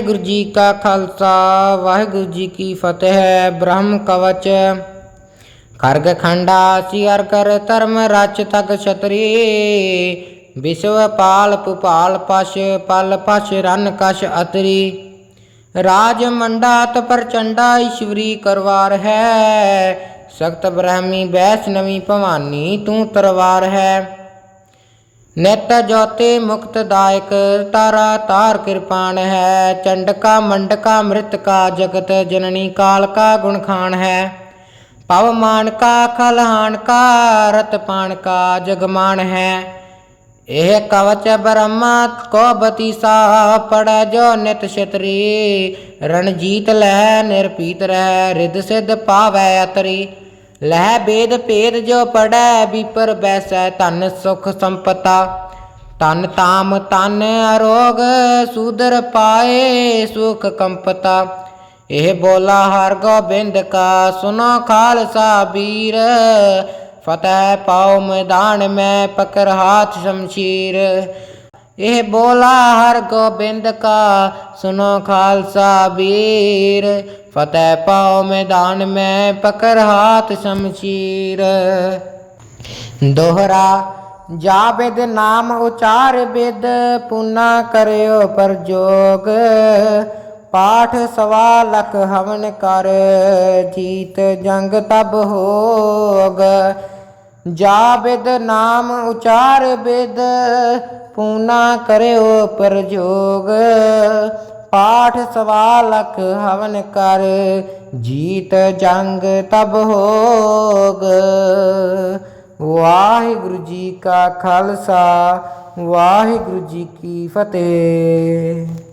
ਵਾਹਿਗੁਰੂ ਜੀ ਕਾ ਖਾਲਸਾ, ਵਾਹਿਗੁਰੂ ਜੀ ਕੀ ਫਤਿਹ। ਬ੍ਰਹਮ ਕਵਚ, ਖਰਗ ਖੰਡਾ ਸਿਰ ਕਰ ਧਰਮ ਰਚ ਤਕ ਛਤਰੀ। ਵਿਸ਼ਵ ਪਾਲ ਪੁਪਾਲ ਪਸ਼, ਪਲ ਪਸ਼, ਰਨ ਕਸ਼ ਅਤਰੀ। ਰਾਜ ਮੰਡਾਤ ਪ੍ਰਚੰਡਾ ਈਸ਼ਵਰੀ ਕਰਵਾਰ ਹੈ। ਸਖਤ ਬ੍ਰਹਮੀ ਵੈਸ਼ਨਵੀ ਭਵਾਨੀ ਤੂੰ ਤਰਵਾਰ ਹੈ। ਨਿਤ ਜੋਤੇ ਮੁਕਤ ਦਾਇਕ, ਤਾਰਾ ਤਾਰ ਕਿਰਪਾਨ ਹੈ, ਚੰਡਕਾ ਮੰਡਕਾ ਮ੍ਰਿਤਕਾ ਜਗਤ, ਜਨਨੀ ਕਾਲ ਕਾ ਗੁਣ ਖਾਨ ਹੈ। ਪਵ ਮਾਨ ਕਾ ਖਲਹਾਨ ਕਾ, ਰਤ ਪਾਨ ਕਾ ਜਗਮਾਨ ਹੈ। ਇਹ ਕਵਚ ਬ੍ਰਹਮਾ ਕੋ ਬਤੀਸਾ ਪੜੈ ਜੋ ਨਿਤ ਛਤਰੀ, ਰਣਜੀਤ ਲੈ ਨਿਰਪੀਤ ਰਹਿ ਰਿਦ ਸਿਧ ਪਾਵੈ ਅਤਰੀ। ਲਹਿ ਬੇਦ ਭੇਦ ਜੋ ਪੜੈ ਵਿਪਰ ਬੈਸੈ ਧਨ ਸੁਖ ਸੰਪਤਾ। ਤਨ ਤਾਮ ਤਨ ਅਰੋਗ ਸੂਦਰ ਪਾਏ ਸੁਖ ਕੰਪਤਾ। ਇਹ ਬੋਲਾ ਹਰ ਗੋਬਿੰਦ ਕਾ, ਸੁਨੋ ਖਾਲਸਾ ਵੀਰ ਫਤਿਹ ਪਾਉ ਮੈਦਾਨ ਮੈਂ ਪਕੜ ਹਾਥ ਸ਼ਮਸ਼ੀਰ। ਇਹ ਬੋਲਾ ਹਰ ਗੋਬਿੰਦ ਕਾ ਸੁਨੋ ਖਾਲਸਾ ਵੀਰ। ਫਤਿਹ ਪਾਉ ਮੈਦਾਨ, ਮੈਂ ਪਕੜ ਹਾਥ ਸ਼ਮਸ਼ੀਰ। ਦੋਹਰਾ, ਜਾ ਬਿਦ ਨਾਮ ਉਚਾਰ ਬਿਦ, ਪੁਨਾ ਕਰਿਓ ਪਰਜੋਗ। ਪਾਠ ਸਵਾ ਲਖ ਹਵਨ ਕਰ, ਜੀਤ ਜੰਗ ਤਬ ਹੋਗ। ਜਾ ਬਿਦ ਨਾਮ ਉਚਾਰ ਬਿਦ, ਪੂਨਾ ਕਰਿਓ ਪਰਜੋਗ ਪਾਠ ਸਵਾਲਖ ਹਵਨ ਕਰ, ਜੀਤ ਜੰਗ ਤਬ ਹੋਗ। ਵਾਹਿਗੁਰੂ ਜੀ ਕਾ ਖਾਲਸਾ, ਵਾਹਿਗੁਰੂ ਜੀ ਕੀ ਫਤਿਹ।